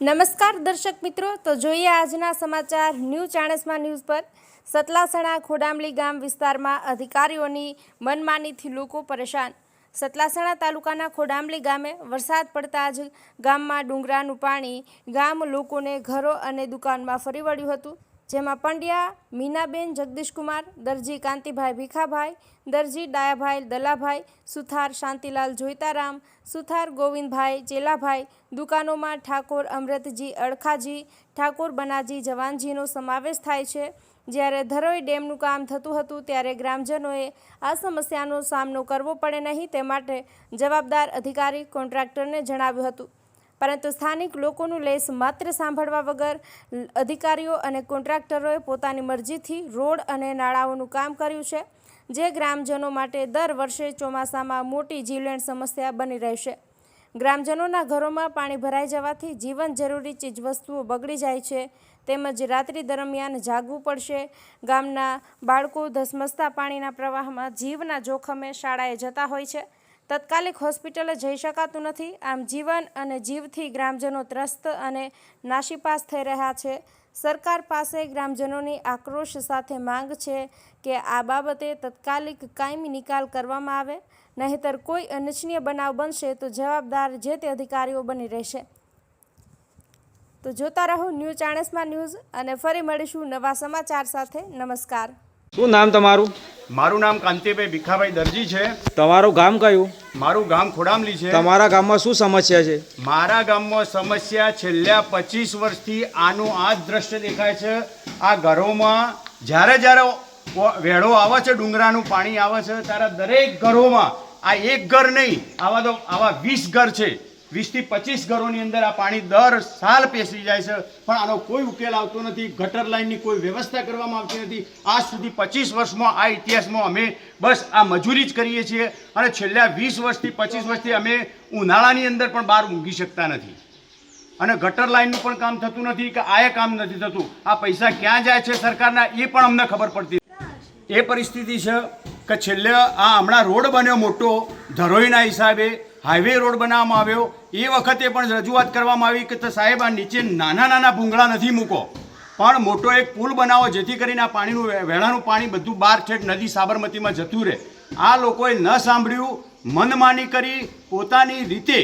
નમસ્કાર દર્શક મિત્રો, તો જોઈએ આજના સમાચાર ન્યૂ ચાણસમા ન્યૂઝ પર. સતલાસણા ખોડામલી ગામ વિસ્તારમાં અધિકારીઓની મનમાનીથી લોકો પરેશાન. સતલાસણા તાલુકાના ખોડામલી ગામે વરસાદ પડતા જ ગામમાં ડુંગરાનું પાણી ગામ લોકોને ઘરો અને દુકાનમાં ફરી વળ્યું હતું. જેમાં પંડ્યા, મીનાબેન, જગદીશકુમાર, દરજી કાંતિભાઈ ભીખાભાઈ, દરજી ડાયાભાઈ દલાભાઈ, સુથાર શાંતિલાલ જોઈતારામ, સુથાર ગોવિંદભાઈ ચેલાભાઈ, દુકાનોમાં ઠાકોર અમૃતજી અડખાજી ઠાકોર બનાજી જવાનજીનો સમાવેશ થાય છે. જ્યારે ધરોઈ ડેમનું કામ થતું હતું ત્યારે ગ્રામજનોએ આ સમસ્યાનો સામનો કરવો પડે નહીં તે માટે જવાબદાર અધિકારી કોન્ટ્રાક્ટરને જણાવ્યું હતું. પરંતુ સ્થાનિક લોકોનું લેસ માત્ર સાંભળવા વગર અધિકારીઓ અને કોન્ટ્રાક્ટરોએ પોતાની મરજીથી રોડ અને નાળાઓનું કામ કર્યું છે, જે ગ્રામજનો માટે દર વર્ષે ચોમાસામાં મોટી જીવલેણ સમસ્યા બની રહેશે. ગ્રામજનોના ઘરોમાં પાણી ભરાઈ જવાથી જીવન જરૂરી ચીજવસ્તુઓ બગડી જાય છે, તેમજ રાત્રિ દરમિયાન જાગવું પડશે. ગામના બાળકો ધસમસતા પાણીના પ્રવાહમાં જીવના જોખમે શાળાએ જતા હોય છે. તત્કાલિક હોસ્પિટલે જઈ શકાતું નથી. આમ જીવન અને જીવથી ગ્રામજનો ત્રસ્ત અને નાશીપાસ થઈ રહ્યા છે. સરકાર પાસે ગ્રામજનોની આક્રોશ સાથે માંગ છે કે આ બાબતે તત્કાલિક કાયમી નિકાલ કરવામાં આવે. નહીંતર કોઈ અનિચ્છનીય બનાવ બનશે તો જવાબદાર જે તે અધિકારીઓ બની રહેશે. તો જોતા રહો ન્યૂ ચાણસમાં ન્યૂઝ અને ફરી મળીશું નવા સમાચાર સાથે. નમસ્કાર. શું નામ તમારું? મારું નામ કાંતિભાઈ ભીખાભાઈ દરજી છે. તમારું ગામ કયું? મારું ગામ ખોડામલી છે. તમારા ગામમાં શું સમસ્યા છે? મારા ગામમાં સમસ્યા છેલ્લા પચીસ વર્ષથી આનું આ જ દ્રશ્ય દેખાય છે. આ ઘરોમાં જ્યારે જ્યારે વેળો આવે છે ડુંગરાનું પાણી આવે છે ત્યારે દરેક ઘરોમાં આ એક ઘર નહીં આવા તો આવા વીસ ઘર છે. વીસથી પચીસ ઘરોની અંદર આ પાણી દર સાલ પેસી જાય છે. પણ આનો કોઈ ઉકેલ આવતો નથી. ગટર લાઇનની કોઈ વ્યવસ્થા કરવામાં આવતી નથી. આજ સુધી પચીસ વર્ષમાં આ ઇતિહાસમાં અમે બસ આ મજૂરી જ કરીએ છીએ અને છેલ્લા વીસ વર્ષથી પચીસ વર્ષથી અમે ઉનાળાની અંદર પણ બહાર ઊંઘી શકતા નથી. અને ગટર લાઇનનું પણ કામ થતું નથી કે આ કામ નથી થતું. આ પૈસા ક્યાં જાય છે સરકારના એ પણ અમને ખબર પડતી એ પરિસ્થિતિ છે કે છેલ્લે આ હમણાં રોડ બન્યો મોટો, ધરોઈના હિસાબે હાઈવે રોડ બનાવવામાં આવ્યો. એ વખતે પણ રજૂઆત કરવામાં આવી કે તો સાહેબ આ નીચે નાના નાના ભૂંગળા નથી મૂકો. પણ મોટો એક પુલ બનાવો જેથી કરીને આ પાણીનું વેળાનું પાણી બધું બહાર છેક નદી સાબરમતીમાં જતું રહે. આ લોકોએ ન સાંભળ્યું મનમાની કરી પોતાની રીતે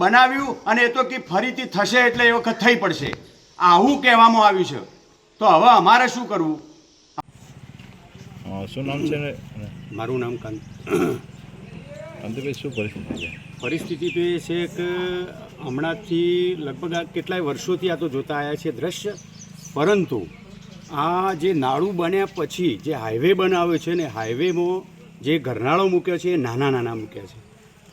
બનાવ્યું અને એ તો કે ફરીથી થશે એટલે એ વખત થઈ પડશે. આવું કહેવામાં આવ્યું છે. તો હવે અમારે શું કરવું? શું નામ છે મારું નામ કાંત. અંતભાઈ શું પરિસ્થિતિ છે? પરિસ્થિતિ તો એ છે કે હમણાંથી લગભગ આ કેટલાય વર્ષોથી આ તો જોતા આવ્યા છે દ્રશ્ય. પરંતુ આ જે નાળું બન્યા પછી જે હાઈવે બનાવ્યો છે ને હાઈવેમાં જે ઘરનાળો મૂક્યો છે એ નાના નાના મૂક્યા છે.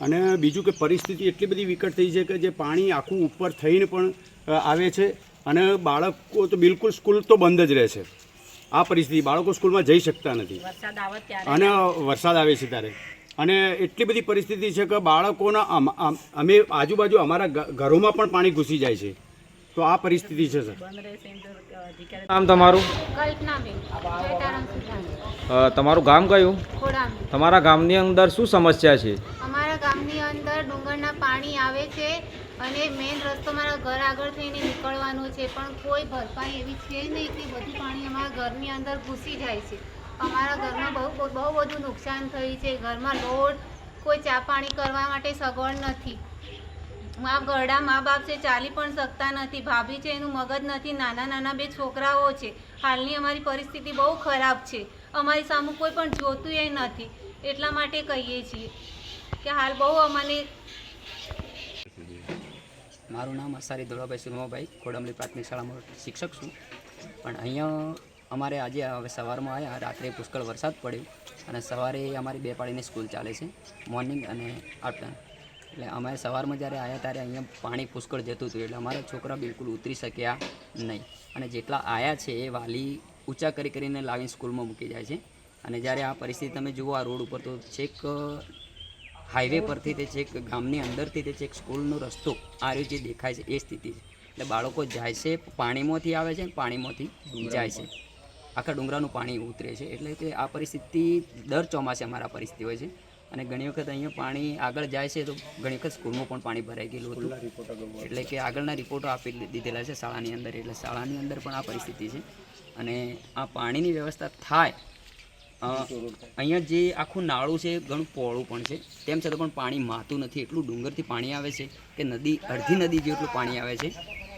અને બીજું કે પરિસ્થિતિ એટલી બધી વિકટ થઈ છે કે જે પાણી આખું ઉપર થઈને પણ આવે છે અને બાળકો તો બિલકુલ સ્કૂલ તો બંધ જ રહે છે. આ પરિસ્થિતિ બાળકો સ્કૂલમાં જઈ શકતા નથી. અને વરસાદ આવે છે ત્યારે. અને એટલી બધી પરિસ્થિતિ છે કે બાળકોના અમ- આજુબાજુ અમારા ઘરોમાં પણ પાણી ઘૂસી જાય છે. તો આ પરિસ્થિતિ છે સર. નામ તમારું? તમારું ગામ કયું? તમારા ગામની અંદર શું સમસ્યા છે? અમારા ગામની અંદર ડુંગરના પાણી આવે છે અને મેઇન રસ્તો મારા ઘર આગળ થઈને નીકળવાનો છે પણ કોઈ ભરપાઈ એવી છે નહીં કે બધું પાણી અમારા ઘરની અંદર ઘૂસી જાય છે. અમારા ઘરમાં બહુ બહુ બધું નુકસાન થયું છે. ઘરમાં લોટ કોઈ ચા પાણી કરવા માટે સગવડ નથી. મા ઘરડા મા બાપ છે, ચાલી પણ શકતા નથી. ભાભી છે, એનું મગજ નથી. નાના નાના બે છોકરાઓ છે. હાલની અમારી પરિસ્થિતિ બહુ ખરાબ છે. અમારી સામે કોઈ પણ જોતું એ નથી. એટલા માટે કહીએ છીએ કે હાલ બહુ અમને મારું નામ અસારી દોરાભાઈ સુરમાભાઈ. ખોડમલી પ્રાથમિક શાળામાં શિક્ષક છું. પણ અહીંયા અમારે આજે હવે સવારમાં આવ્યા, રાત્રે પુષ્કળ વરસાદ પડ્યો અને સવારે અમારી બે પાડીની સ્કૂલ ચાલે છે, મોર્નિંગ અને આફ્ટર. એટલે અમે સવારમાં જ્યારે આવ્યા ત્યારે અહીંયા પાણી પુષ્કળ જતું હતું, એટલે અમારા છોકરા બિલકુલ ઉતરી શક્યા નહીં. અને જેટલા આવ્યા છે એ વાલી ઊંચા કરી કરીને લાવીને સ્કૂલમાં મૂકી જાય છે. અને જ્યારે આ પરિસ્થિતિ તમે જુઓ આ રોડ ઉપર તો છેક હાઈવે પરથી તે છેક ગામની અંદરથી તે છેક સ્કૂલનો રસ્તો આ રીતે દેખાય છે, એ સ્થિતિ છે. એટલે બાળકો જાય છે, પાણીમાંથી આવે છે પાણીમાંથી જાય છે. આખા ડુંગરાનું પાણી ઉતરે છે. એટલે કે આ પરિસ્થિતિ દર ચોમાસે અમારા પરિસ્થિતિ હોય છે. અને ઘણી વખત અહીંયા પાણી આગળ જાય છે તો ઘણી વખત સ્કૂલમાં પણ પાણી ભરાઈ ગયેલું હતું. એટલે કે આગળના રિપોર્ટો આપી દીધેલા છે શાળાની અંદર. એટલે શાળાની અંદર પણ આ પરિસ્થિતિ છે. અને આ પાણીની વ્યવસ્થા થાય અહીંયા જે આખું નાળું છે ઘણું પહોળું પણ છે. તેમ છતાં પણ પાણી માતું નથી. એટલું ડુંગરથી પાણી આવે છે કે નદી અડધી નદી જેટલું પાણી આવે છે.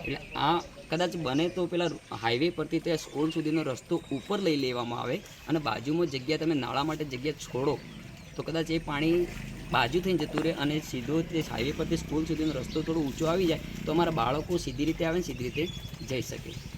એટલે આ કદાચ બને તો પેલા હાઈવે પરથી તે સ્કૂલ સુધીનો રસ્તો ઉપર લઈ લેવામાં આવે અને બાજુમાં જગ્યા તમે નાળા માટે જગ્યા છોડો, તો કદાચ એ પાણી બાજુ થઈને જતું રહે અને સીધો તે હાઈવે પરથી સ્કૂલ સુધીનો રસ્તો થોડો ઊંચો આવી જાય, તો અમારા બાળકો સીધી રીતે આવે ને સીધી રીતે જઈ શકે.